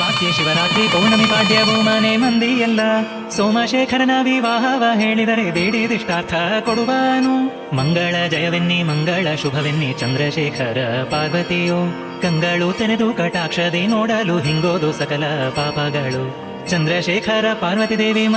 ವಾಕ್ಯ ಶಿವರಾತ್ರಿ ಪೌರ್ಣಮಿ ಪಾಡ್ಯವು ಮನೆ ಮಂದಿ ಎಲ್ಲ ಸೋಮಶೇಖರನ ವಿವಾಹವ ಹೇಳಿದರೆ ಬೇಡಿದಿಷ್ಟಾರ್ಥ ಕೊಡುವನು ಮಂಗಳ ಜಯವೆನ್ನಿ ಮಂಗಳ ಶುಭವೆನ್ನಿ ಚಂದ್ರಶೇಖರ ಪಾರ್ವತಿಯು ಕಂಗಳು ತೆನೆದು ಕಟಾಕ್ಷದಿ ನೋಡಲು ಹಿಂಗೋದು ಸಕಲ ಪಾಪಗಳು ಚಂದ್ರಶೇಖರ ಪಾರ್ವತಿ ದೇವಿ ಮಧು